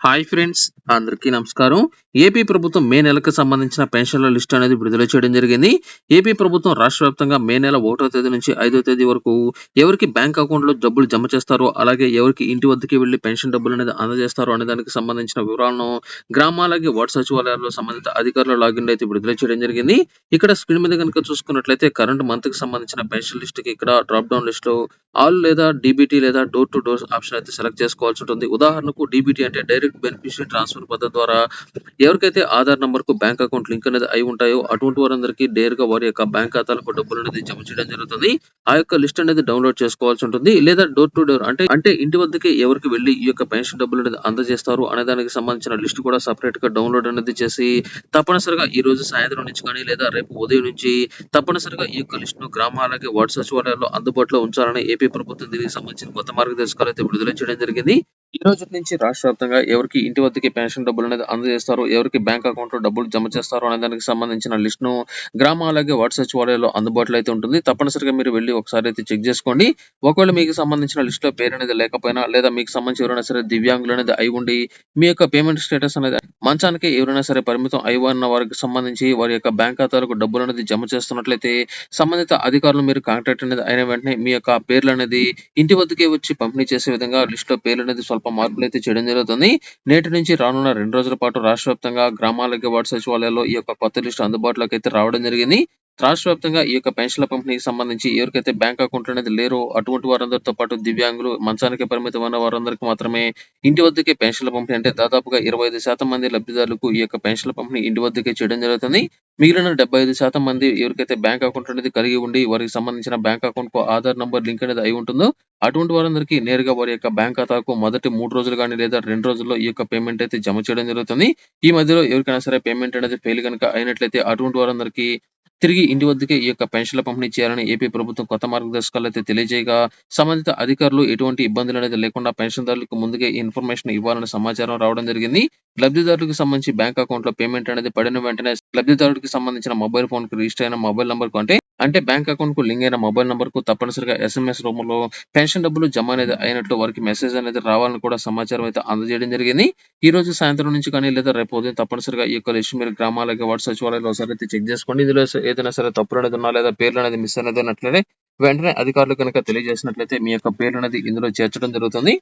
Hi friends అందరికీ నమస్కారం. AP ప్రభుత్వం మే నెలకు సంబంధించిన పెన్షన్ల లిస్ట్ అనేది విడుదల చేయడం జరిగింది. ఏపీ ప్రభుత్వం రాష్ట్ర వ్యాప్తంగా మే నెల ఒకటో తేదీ నుంచి ఐదో తేదీ వరకు ఎవరికి బ్యాంక్ అకౌంట్లో డబ్బులు జమ చేస్తారో అలాగే ఎవరికి ఇంటి వద్దకి వెళ్ళి పెన్షన్ డబ్బులు అనేది అందజేస్తారో అనే దానికి సంబంధించిన వివరాలను గ్రామాలకి వార్డు సచివాలయాల్లో సంబంధిత అధికారుల లాగిన్ అయితే విడుదల చేయడం జరిగింది. ఇక్కడ స్క్రీన్ మీద కనుక చూసుకున్నట్లయితే కరెంట్ మంత్కి సంబంధించిన పెన్షన్ లిస్ట్కి ఇక్కడ డ్రాప్ డౌన్ లిస్ట్లో ఆల్ లేదా డీబీటీ లేదా డోర్ టు డోర్ ఆప్షన్ అయితే సెలెక్ట్ చేసుకోవాల్సి ఉంటుంది. ఉదాహరణకు డీబీటీ అంటే డైరెక్ట్ బెనిఫిషియరీ ట్రాన్స్ఫర్ పద్ధతి ద్వారా ఎవరికైతే ఆధార్ నంబర్కు బ్యాంక్ అకౌంట్ లింక్ అనేది అయి ఉంటాయో అటువంటి వారందరికీ నేరుగా వారి యొక్క బ్యాంక్ ఖాతాలకు డబ్బులు అనేది జమ చేయడం జరుగుతుంది. ఆ యొక్క లిస్ట్ అనేది డౌన్లోడ్ చేసుకోవాల్సి ఉంటుంది. లేదా డోర్ టు డోర్ అంటే అంటే ఇంటి వద్దకే ఎవరికి వెళ్ళి ఈ యొక్క పెన్షన్ డబ్బులు అనేది అందజేస్తారు అనే దానికి సంబంధించిన లిస్ట్ కూడా సపరేట్గా డౌన్లోడ్ అనేది చేసి తప్పనిసరిగా ఈ రోజు సాయంత్రం నుంచి కానీ లేదా రేపు ఉదయం నుంచి తప్పనిసరిగా ఈ యొక్క లిస్ట్ను గ్రామాలకి వార్డు సచివాలయాల్లో అందుబాటులో ఉంచాలని ఏపీ ప్రభుత్వం దీనికి సంబంధించిన కొత్త మార్గదర్శకాలు అయితే విడుదల చేయడం జరిగింది. ఈ రోజు నుంచి రాష్ట్ర వ్యాప్తంగా ఎవరికి ఇంటి వద్దకి పెన్షన్ డబ్బులు అనేది అందజేస్తారు ఎవరికి బ్యాంక్ అకౌంట్లో డబ్బులు జమ చేస్తారు అనే దానికి సంబంధించిన లిస్ట్ను గ్రామ అలాగే వార్డు సచివాలయాల్లో అందుబాటులో అయితే ఉంటుంది. తప్పనిసరిగా మీరు వెళ్ళి ఒకసారి అయితే చెక్ చేసుకోండి. ఒకవేళ మీకు సంబంధించిన లిస్ట్లో పేరు అనేది లేకపోయినా లేదా మీకు సంబంధించి ఎవరైనా సరే దివ్యాంగులు అనేది అయి ఉండి మీ యొక్క పేమెంట్ స్టేటస్ అనేది మంచానికి ఎవరైనా సరే పరిమితం అయి ఉన్న వారికి సంబంధించి వారి యొక్క బ్యాంక్ ఖాతాలకు డబ్బులు అనేది జమ చేస్తున్నట్లయితే సంబంధిత అధికారులు మీరు కాంటాక్ట్ అనేది అయిన వెంటనే మీ యొక్క పేర్లు అనేది ఇంటి వద్దకే వచ్చి పంపిణీ చేసే విధంగా లిస్ట్లో పేర్లు అనేది స్వల్ప మార్పులు అయితే చేయడం జరుగుతుంది. నేటి నుంచి రానున్న రెండు రోజుల పాటు రాష్ట్ర వ్యాప్తంగా గ్రామాలకి వార్డు సచివాలయాల్లో ఈ యొక్క కొత్త లిస్టు అందుబాటులోకి అయితే రావడం జరిగింది. రాష్ట్ర వ్యాప్తంగా ఈ యొక్క పెన్షన్ల పంపిణీకి సంబంధించి ఎవరికైతే బ్యాంక్ అకౌంట్ అనేది లేరో అటువంటి వారందరితో పాటు దివ్యాంగులు మంచానికి పరిమితమైన వారందరికీ మాత్రమే ఇంటి వద్దకే పెన్షన్ల పంపిణీ అంటే దాదాపుగా ఇరవై ఐదు శాతం మంది లబ్ధిదారులకు ఈ యొక్క పెన్షన్ల పంపిణీ ఇంటి వద్దకే చేయడం జరుగుతుంది. మిగిలిన డెబ్బై ఐదు శాతం మంది ఎవరికైతే బ్యాంక్ అకౌంట్ అనేది కలిగి ఉండి వారికి సంబంధించిన బ్యాంక్ అకౌంట్కు ఆధార్ నంబర్ లింక్ అనేది అయి ఉంటుందో అటువంటి వారందరికీ నేరుగా వారి యొక్క బ్యాంక్ ఖాతాకు మొదటి మూడు రోజులు కానీ లేదా రెండు రోజుల్లో ఈ యొక్క పేమెంట్ అయితే జమ చేయడం జరుగుతుంది. ఈ మధ్యలో ఎవరికైనా సరే పేమెంట్ అనేది ఫెయిల్ కనుక అయినట్లయితే అటువంటి వారందరికీ తిరిగి ఇంటి వద్దకే ఈ యొక్క పెన్షన్ల పంపిణీ చేయాలని ఏపీ ప్రభుత్వం కొత్త మార్గదర్శకాలు అయితే తెలియజేయగా సంబంధిత అధికారులు ఎటువంటి ఇబ్బందులు అనేది లేకుండా పెన్షన్దారులకు ముందుగా ఈ ఇన్ఫర్మేషన్ ఇవ్వాలని సమాచారం రావడం జరిగింది. లబ్ధిదారులకు సంబంధించి బ్యాంక్ అకౌంట్లో పేమెంట్ అనేది పడిన వెంటనే లబ్ధిదారుడికి సంబంధించిన మొబైల్ ఫోన్కు రిజిస్టర్ అయిన మొబైల్ నంబర్కు అంటే అంటే బ్యాంక్ అకౌంట్కు లింక్ అయిన మొబైల్ నంబర్కు తప్పనిసరిగా ఎస్ఎంఎస్ రూపంలో పెన్షన్ డబ్బులు జమ అనేది అయినట్లు వారికి మెసేజ్ అనేది రావాలని కూడా సమాచారం అయితే అందజేయడం జరిగింది. ఈ రోజు సాయంత్రం నుంచి కానీ లేదా రేపు ఉదయం తప్పనిసరిగా ఈ యొక్క లిస్ట్ మీరు గ్రామాలకి వాటి సచివాలయాలు ఒకసారి అయితే చెక్ చేసుకోండి ఇందులో ఏదైనా సరే తప్పులు అనేది ఉన్నా లేదా పేర్లు అనేది మిస్ అనేది ఉన్నట్లయితే వెంటనే అధికారులు కనుక తెలియజేసినట్లయితే మీ యొక్క పేరు అనేది ఇందులో చేర్చడం జరుగుతుంది.